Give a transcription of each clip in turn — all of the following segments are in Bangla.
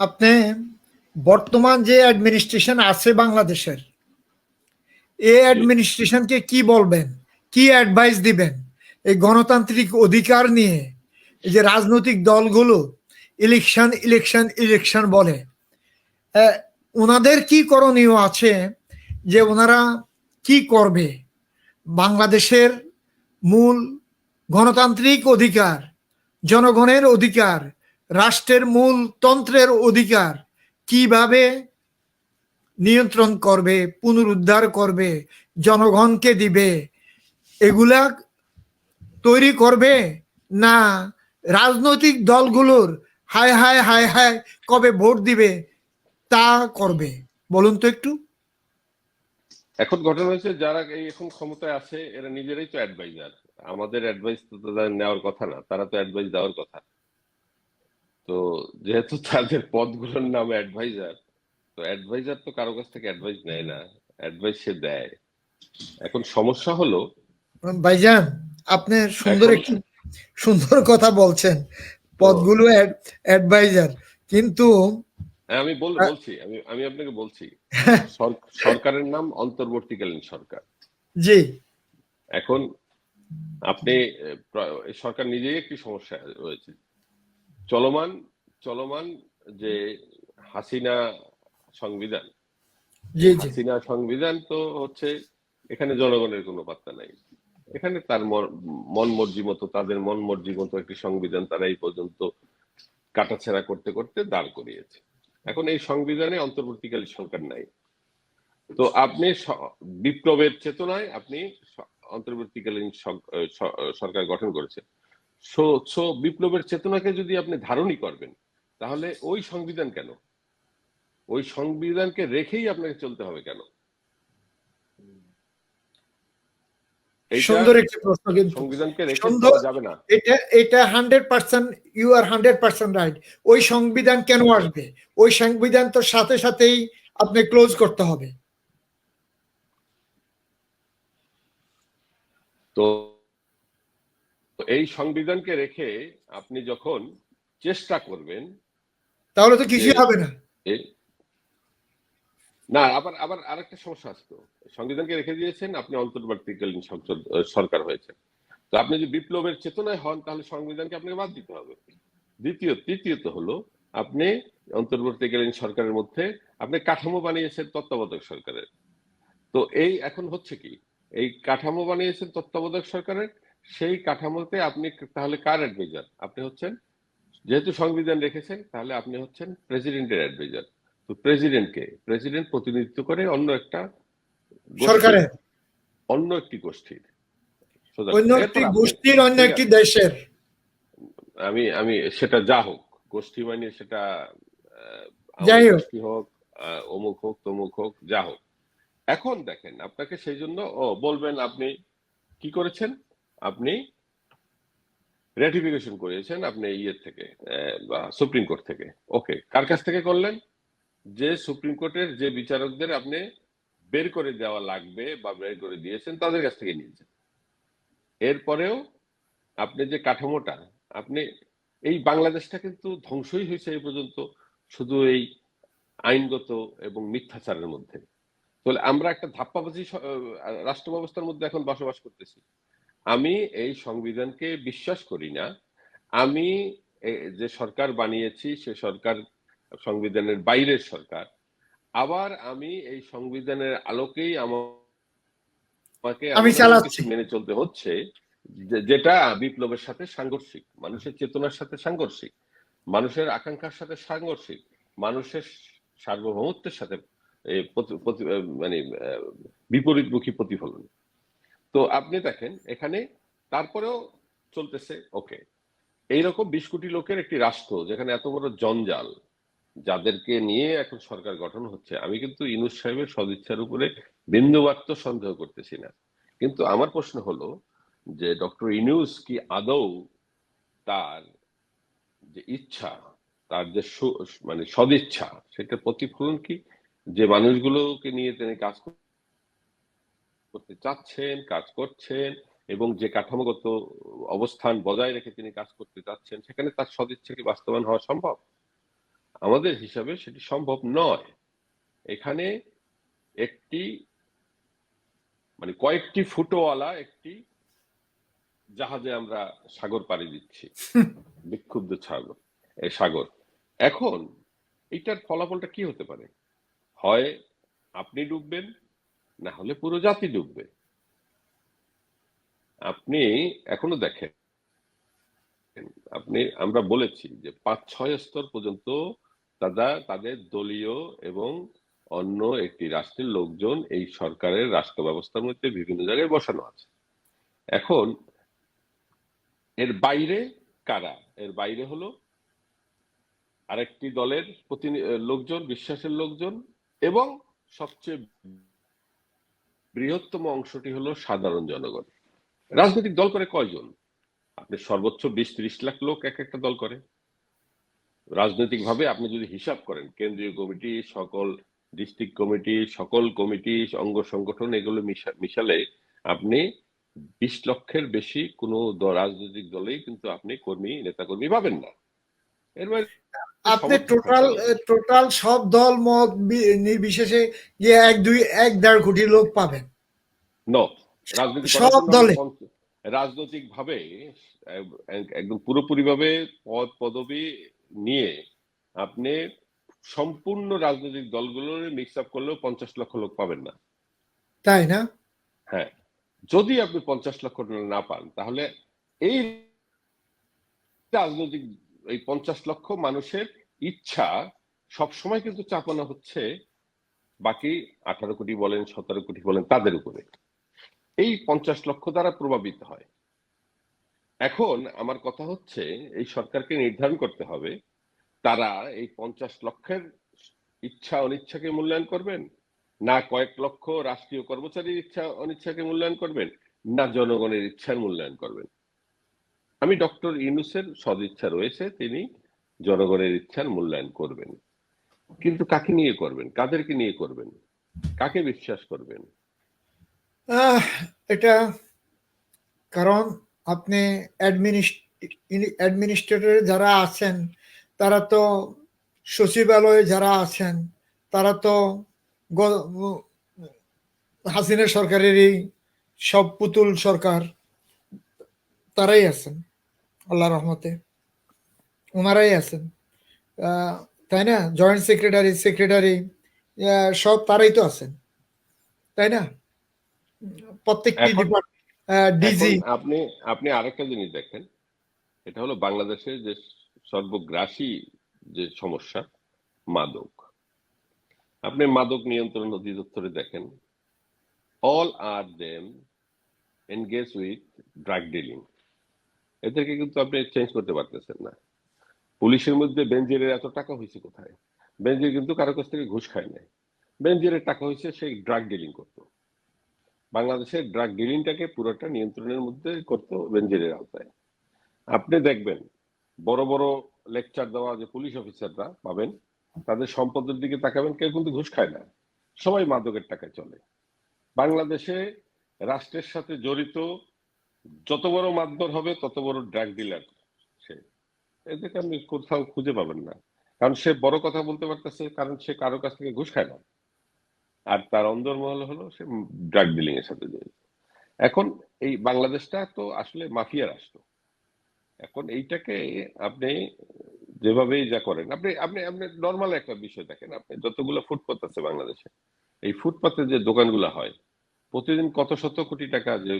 আপনি বর্তমান যে অ্যাডমিনিস্ট্রেশন আছে বাংলাদেশের, এই অ্যাডমিনিস্ট্রেশনকে কি বলবেন? কি অ্যাডভাইস দিবেন? এই গণতান্ত্রিক অধিকার নিয়ে এই যে রাজনৈতিক দলগুলো ইলেকশন ইলেকশন ইলেকশন বলে ওনাদের কি করণীয় আছে যে ওনারা কি করবে? বাংলাদেশের মূল গণতান্ত্রিক অধিকার, জনগণের অধিকার রাষ্ট্রের মূল তন্ত্রের অধিকার কীভাবে নিয়ন্ত্রণ করবে, পুনরুদ্ধার করবে, জনগণকে দিবে, এগুলা তৈরি করবে না রাজনৈতিক দলগুলোর হায় হায় হায় হায় কবে ভোট দিবে তা করবে? বলুন তো একটু। এখন ঘটনা হয়েছে, যারা এই এখন ক্ষমতায় আছে, এরা নিজেরাই তো অ্যাডভাইজার আমাদের অ্যাডভাইস তো নেওয়ার কথা না, তারা তো অ্যাডভাইস দেওয়ার কথা। তো যেহেতু তাদের পদগুলোর নাম অ্যাডভাইজার তো অ্যাডভাইজার তো কারও কাছ থেকে অ্যাডভাইস নেয় না অ্যাডভাইস সে দেয়। এখন সমস্যা হলো ভাইজান আপনি সুন্দর একটি সুন্দর কথা বলছেন পদগুলো অ্যাডভাইজার কিন্তু হ্যাঁ, আমি বল বলছি আমি আমি আপনাকে বলছি সর- সরকারের নাম অন্তর্বর্তীকালীন সরকার। জি। এখন আপনি সরকার নিজেই একটি সমস্যা রয়েছে। চলমান চলমান যে হাসিনা সংবিধান। জি জি। হাসিনা সংবিধান তো হচ্ছে এখানে জনগণের কোনো পাত্তা নাই। এখানে তার মন- মন মর্জি মতো তাদের মন মর্জি মতো একটি সংবিধান তারা এই পর্যন্ত কাটাছেড়া করতে করতে দাঁড় করিয়েছে। এখন এই সংবিধানে অন্তর্বর্তীকালীন সরকার নাই। তো আপনি বিপ্লবের চেতনায় আপনি অন্তর্বর্তীকালীন সরকার গঠন করেছেন। সো সো বিপ্লবের চেতনাকে যদি আপনি ধারণই করবেন তাহলে ওই সংবিধান কেন? ওই সংবিধানকে রেখেই আপনাকে চলতে হবে কেন? সুন্দর একটি প্রশ্ন কিন্তু। সংবিধানকে রেখে যাবে না। এটা এটা hundred percent you are hundred percent right ওই সংবিধান কেন আসবে? ওই সংবিধান তো সাথে সাথেই আপনি ক্লোজ করতে হবে। তো এই সংবিধানকে রেখে আপনি যখন চেষ্টা করবেন তাহলে তো কিছুই যে- হবে না। না আবার আবার আরেকটা সমস্যা আছে তো। সংবিধানকে রেখে দিয়েছেন আপনি অন্তর্বর্তীকালীন সংসদ সরকার হয়েছে তো আপনি যদি বিপ্লবের চেতনায় হন তাহলে সংবিধানকে আপনাকে বাদ দিতে হবে। দ্বিতীয় তৃতীয়ত হলো আপনি অন্তর্বর্তীকালীন সরকারের মধ্যে আপনি কাঠামো বানিয়েছেন তত্ত্বাবধায়ক সরকারের। তো এই এখন হচ্ছে কি? এই কাঠামো বানিয়েছেন তত্ত্বাবধায়ক সরকারের সেই কাঠামোতে আপনি তাহলে কার অ্যাডভাইজার আপনি হচ্ছেন যেহেতু সংবিধান রেখেছেন তাহলে আপনি হচ্ছেন প্রেসিডেন্টের অ্যাডভাইজার তো প্রেসিডেন্টকে প্রেসিডেন্ট প্রতিনিধিত্ব করে অন্য একটা সরকারের। অন্য একটি গোষ্ঠীর। অন্য একটি গোষ্ঠীর অন্য একটি দেশের। আমি আমি সেটা যা হোক গোষ্ঠী মানে সেটা যাই হোক। অমুক হোক তমুক হোক যা হোক। এখন দেখেন আপনাকে সেই জন্য ও বলবেন আপনি কি করেছেন? আপনি রেটিফিকেশন করেছেন আপনি ইয়ের থেকে বা সুপ্রিম কোর্ট থেকে। ওকে, কার কাছ থেকে করলেন? যে সুপ্রিম কোর্টের যে বিচারকদের আপনি বের করে দেওয়া লাগবে বা বের করে দিয়েছেন, তাদের কাছ থেকে নিয়েছেন। এরপরেও আপনি যে কাঠামোটা, আপনি, এই বাংলাদেশটা কিন্তু ধ্বংসই হয়েছে এই পর্যন্ত, শুধু এই আইনগত এবং মিথ্যাচারের মধ্যে। তাহলে আমরা একটা ধাপ্পাবাজি রাষ্ট্র ব্যবস্থার মধ্যে এখন বসবাস করতেছি। আমি এই সংবিধানকে বিশ্বাস করি না। আমি যে সরকার বানিয়েছি সে সরকার সংবিধানের বাইরের সরকার। আবার আমি এই সংবিধানের আলোকেই আমাকে। মেনে চলতে হচ্ছে যেটা বিপ্লবের সাথে সাংঘর্ষিক মানুষের চেতনার সাথে সাংঘর্ষিক মানুষের আকাঙ্ক্ষার সাথে সাংঘর্ষিক মানুষের সার্বভৌমত্বের সাথে মানে বিপরীতমুখী প্রতিফলন। তো আপনি দেখেন, এখানে তারপরেও চলতেছে, ওকে। এইরকম বিশ কোটি লোকের একটি রাষ্ট্র, যেখানে এত বড় জঞ্জাল, যাদেরকে নিয়ে এখন সরকার গঠন হচ্ছে, আমি কিন্তু ইনুস সাহেবের সদিচ্ছার উপরে বিন্দুমাত্র সন্দেহ করতেছি না। কিন্তু আমার প্রশ্ন হলো যে ডক্টর ইনুস কি আদৌ তার যে ইচ্ছা, তার যে মানে সদিচ্ছা সেটা প্রতিফলন কি? যে মানুষগুলোকে নিয়ে তিনি কাজ করতে চাচ্ছেন কাজ করছেন এবং যে কাঠামোগত অবস্থান বজায় রেখে তিনি কাজ করতে চাচ্ছেন সেখানে তার সদিচ্ছা কি বাস্তবায়ন হওয়া সম্ভব? আমাদের হিসাবে সেটি সম্ভব নয়। এখানে একটি মানে কয়েকটি ফুটোওয়ালা একটি জাহাজে আমরা সাগর পাড়ি দিচ্ছি বিক্ষুব্ধ সাগর সাগর। এখন এটার ফলাফলটা কি হতে পারে? হয় আপনি ডুববেন না হলে পুরো জাতি ডুববে। আপনি এখনও দেখেন, আপনি, আমরা বলেছি যে পাঁচ, ছয় স্তর পর্যন্ত তারা তাদের দলীয় এবং অন্য একটি রাষ্ট্রের লোকজন এই সরকারের রাষ্ট্র ব্যবস্থার মধ্যে বিভিন্ন জায়গায় বসানো আছে। এখন, এর বাইরে কারা? এর বাইরে হলো আরেকটি দলের প্রতিনি, লোকজন, বিশ্বাসের লোকজন এবং সবচেয়ে বৃহত্তম অংশটি হলো সাধারণ জনগণ। রাজনৈতিক দল করে কয়জন? আপনি সর্বোচ্চ বিশ ত্রিশ লাখ লোক এক একটা দল করে। রাজনৈতিক ভাবে আপনি যদি হিসাব করেন, কেন্দ্রীয় কমিটি, সকল ডিস্ট্রিক্ট কমিটি, সকল কমিটি, অঙ্গ সংগঠন, এগুলো মিশা- মিশালে আপনি বিশ লক্ষের বেশি কোনো রাজনৈতিক দলেই কিন্তু আপনি কর্মী, নেতাকর্মী পাবেন না। এর আপনি টোটাল টোটাল সব দল মত নির্বিশেষে গিয়ে এক দুই এক দেড় কোটি লোক পাবেন। রাজনৈতিক সব দলে। রাজনৈতিক ভাবে একদম পুরোপুরি ভাবে পদ পদবি নিয়ে আপনি সম্পূর্ণ রাজনৈতিক দলগুলোর মিক্স আপ করলেও পঞ্চাশ লক্ষ লোক পাবেন না। তাই না? হ্যাঁ যদি আপনি পঞ্চাশ লক্ষ না পান তাহলে এই রাজনৈতিক এই পঞ্চাশ লক্ষ মানুষের ইচ্ছা সব সময় কিন্তু চাপানো হচ্ছে। বাকি আঠারো কোটি বলেন, সতেরো কোটি বলেন, তাদের উপরে। এই পঞ্চাশ লক্ষ দ্বারা প্রভাবিত হয়। এখন আমার কথা হচ্ছে, এই সরকারকে নির্ধারণ করতে হবে, তারা এই পঞ্চাশ লক্ষের ইচ্ছা অনিচ্ছাকে মূল্যায়ন করবেন? না কয়েক লক্ষ রাষ্ট্রীয় কর্মচারীর ইচ্ছা অনিচ্ছাকে মূল্যায়ন করবেন? না জনগণের ইচ্ছার মূল্যায়ন করবেন? আমি ডক্টর ইউনুসের সদিচ্ছা রয়েছে, তিনি জনগণের ইচ্ছার মূল্যায়ন করবেন। কিন্তু কাকে নিয়ে করবেন? কাদেরকে নিয়ে করবেন? কাকে বিশ্বাস করবেন? এটা কারণ আপনি অ্যাডমিনিস্ট্রেটর যারা আছেন, তারা তো সচিবালয়ে যারা আছেন, তারা তো হাসিনা সরকারেরই সব পুতুল সরকার। তারাই আছেন আল্লাহ রহমতে। ওনারাই আছেন। তাই না? জয়েন্ট সেক্রেটারি সেক্রেটারি সব তারাই তো আছেন। তাই না? প্রত্যেকটি ডিপার্টমেন্ট ডিজি আপনি আপনি আরেকটা জিনিস দেখেন। এটা হলো বাংলাদেশের যে সর্বগ্রাসী যে সমস্যা মাদক। আপনি মাদক নিয়ন্ত্রণ অধিদপ্তরে দেখেন all are them engage with drug dealing এদেরকে কিন্তু আপনি চেঞ্জ করতে পারতেছেন না। পুলিশের মধ্যে বেঞ্জিরের এত টাকা হয়েছে কোথায়? বেঞ্জির কিন্তু কারও কাছ থেকে ঘুষ খায় নাই। বেঞ্জিরের টাকা হয়েছে সেই ড্রাগ ডিলিং করতো। বাংলাদেশের ড্রাগ ডিলিংটাকে পুরোটা নিয়ন্ত্রণের মধ্যে করতো বেঞ্জিরের আওতায়। আপনি দেখবেন, বড় বড় লেকচার দেওয়া যে পুলিশ অফিসাররা পাবেন, তাদের সম্পদের দিকে তাকাবেন, কেউ কিন্তু ঘুষ খায় না। সবাই মাদকের টাকায় চলে। বাংলাদেশে রাষ্ট্রের সাথে জড়িত যত বড় মাতবর হবে, তত বড় ড্রাগ ডিলার সে। এদেরকে আপনি কোথাও খুঁজে পাবেন না। কারণ সে বড় কথা বলতে পারতেছে, কারণ সে কারও কাছ থেকে ঘুষ খায় না। আর তার অন্দরমহল হলো সে ড্রাগ ডিলিং এর সাথে জড়িত। এখন এই বাংলাদেশটা তো আসলে মাফিয়া রাষ্ট্র। এখন এইটাকে আপনি যেভাবেই যা করেন, আপনি আপনি আপনি নর্মাল একটা বিষয় দেখেন, আপনি যতগুলো ফুটপাত আছে বাংলাদেশে, এই ফুটপাতে যে দোকানগুলো হয় প্রতিদিন কত শত কোটি টাকা যে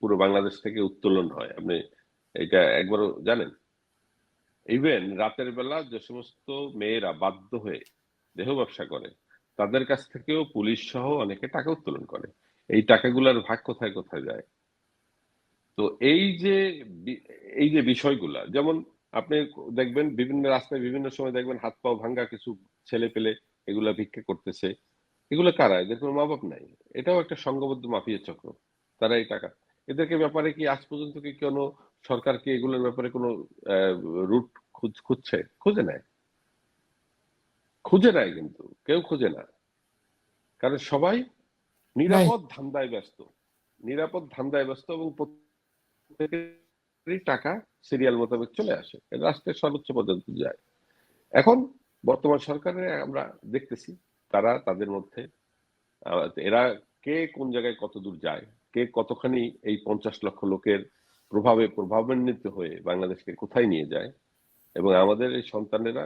পুরো বাংলাদেশ থেকে উত্তোলন হয়। আপনি এটা একবারও জানেন? ইভেন রাতের বেলা যে সমস্ত মেয়েরা বাধ্য হয়ে দেহ ব্যবসা করে, তাদের কাছ থেকেও পুলিশ সহ অনেকে টাকা উত্তোলন করে। এই টাকাগুলোর ভাগ কোথায় কোথায় যায়? তো এই যে এই যে বিষয়গুলা, যেমন আপনি দেখবেন বিভিন্ন রাস্তায় বিভিন্ন সময় দেখবেন হাত পা ভাঙ্গা কিছু ছেলে পেলে এগুলা ভিক্ষা করতেছে। এগুলো কারা? এদের কোনো মা বাপ নাই। এটাও একটা সংঘবদ্ধ মাফিয়া চক্র। তারা এই টাকা এদেরকে ব্যাপারে কি আজ পর্যন্ত কি কোনো সরকার কি এগুলোর ব্যাপারে কোনো রুট খুঁজছে? খুঁজে নেয় খুঁজে নেয় কিন্তু। কেউ খুঁজে না। কারণ সবাই নিরাপদ ধান্দায় ব্যস্ত। নিরাপদ ধান্দায় ব্যস্ত এবং প্রত্যেকেরই টাকা সিরিয়াল মোতাবেক চলে আসে। এটা রাষ্ট্রের সর্বোচ্চ পর্যন্ত যায়। এখন বর্তমান সরকারে আমরা দেখতেছি তারা তাদের মধ্যে এরা কে কোন জায়গায় কত দূর যায়, কে কতখানি এই পঞ্চাশ লক্ষ লোকের প্রভাবে প্রভাবান্বিত হয়ে বাংলাদেশকে কোথায় নিয়ে যায়, এবং আমাদের এই সন্তানেরা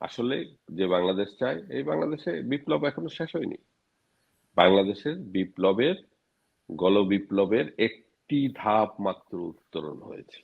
আসলে যে বাংলাদেশ চায়, এই বাংলাদেশে বিপ্লব এখনও শেষ হয়নি। বাংলাদেশের বিপ্লবের গণ বিপ্লবের একটি ধাপ মাত্র উত্তরণ হয়েছে।